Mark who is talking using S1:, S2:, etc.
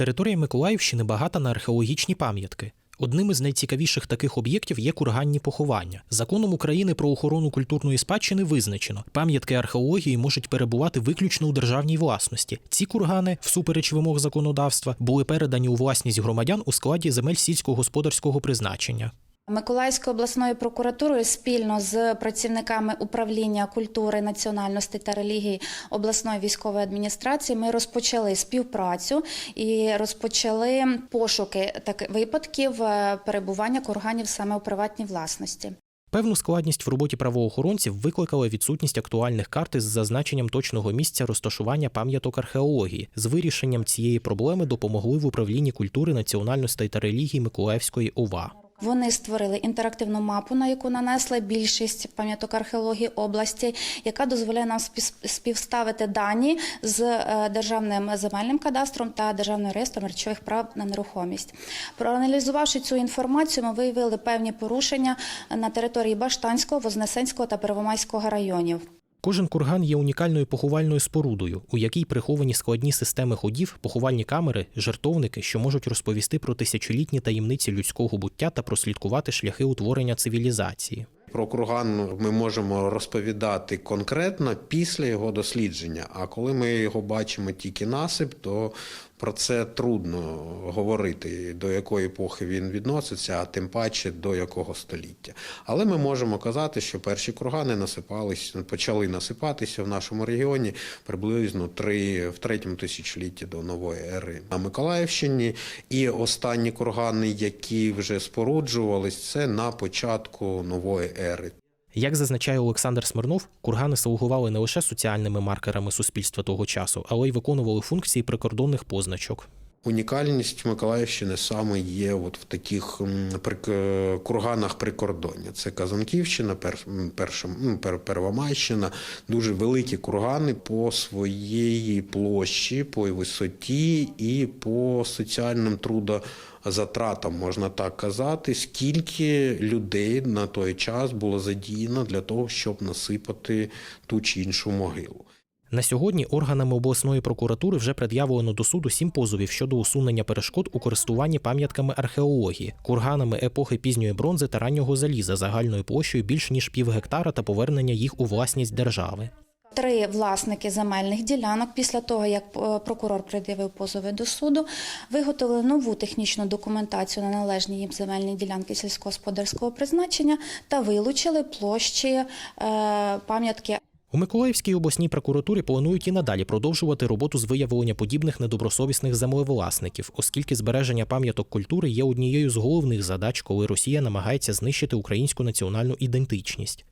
S1: Територія Миколаївщини багата на археологічні пам'ятки. Одним із найцікавіших таких об'єктів є курганні поховання. Законом України про охорону культурної спадщини визначено, пам'ятки археології можуть перебувати виключно у державній власності. Ці кургани, всупереч вимог законодавства, були передані у власність громадян у складі земель сільськогосподарського призначення.
S2: Миколаївською обласною прокуратурою спільно з працівниками управління культури, національності та релігії обласної військової адміністрації ми розпочали співпрацю і розпочали пошуки таких випадків е, перебування курганів саме у приватній власності.
S1: Певну складність в роботі правоохоронців викликала відсутність актуальних карт із зазначенням точного місця розташування пам'яток археології. З вирішенням цієї проблеми допомогли в управлінні культури, національностей та релігії Миколаївської ОВА.
S2: Вони створили інтерактивну мапу, на яку нанесли більшість пам'яток археології області, яка дозволяє нам спів- співставити дані з е, державним земельним кадастром та державним реєстром речових прав на нерухомість. Проаналізувавши цю інформацію, ми виявили певні порушення на території Баштанського, Вознесенського та Первомайського районів.
S1: Кожен курган є унікальною поховальною спорудою, у якій приховані складні системи ходів, поховальні камери, жертовники, що можуть розповісти про тисячолітні таємниці людського буття та прослідкувати шляхи утворення цивілізації.
S3: Про курган ми можемо розповідати конкретно після його дослідження. А коли ми його бачимо тільки насип, то про це трудно говорити, до якої епохи він відноситься, а тим паче до якого століття. Але ми можемо казати, що перші кургани насипались, почали насипатися в нашому регіоні приблизно три, в третьому тисячолітті до нової ери на Миколаївщині. І останні кургани, які вже споруджувались, це на початку нової ери.
S1: Як зазначає Олександр Смирнов, кургани слугували не лише соціальними маркерами суспільства того часу, але й виконували функції прикордонних позначок.
S3: Унікальність Миколаївщини саме є от в таких курганах прикордоння. Це Казанківщина, Перша, Первомайщина, дуже великі кургани по своїй площі, по висоті і по соціальним трудозатратам, можна так казати, скільки людей на той час було задіяно для того, щоб насипати ту чи іншу могилу.
S1: На сьогодні органами обласної прокуратури вже пред'явлено до суду сім позовів щодо усунення перешкод у користуванні пам'ятками археології, курганами епохи пізньої бронзи та раннього заліза загальною площею більш ніж пів гектара та повернення їх у власність держави.
S2: Три власники земельних ділянок після того, як е, прокурор пред'явив позови до суду, виготовили нову технічну документацію на належні їм земельні ділянки сільськогосподарського призначення та вилучили площі е, пам'ятки
S1: У Миколаївській обласній прокуратурі планують і надалі продовжувати роботу з виявлення подібних недобросовісних землевласників, оскільки збереження пам'яток культури є однією з головних задач, коли Росія намагається знищити українську національну ідентичність.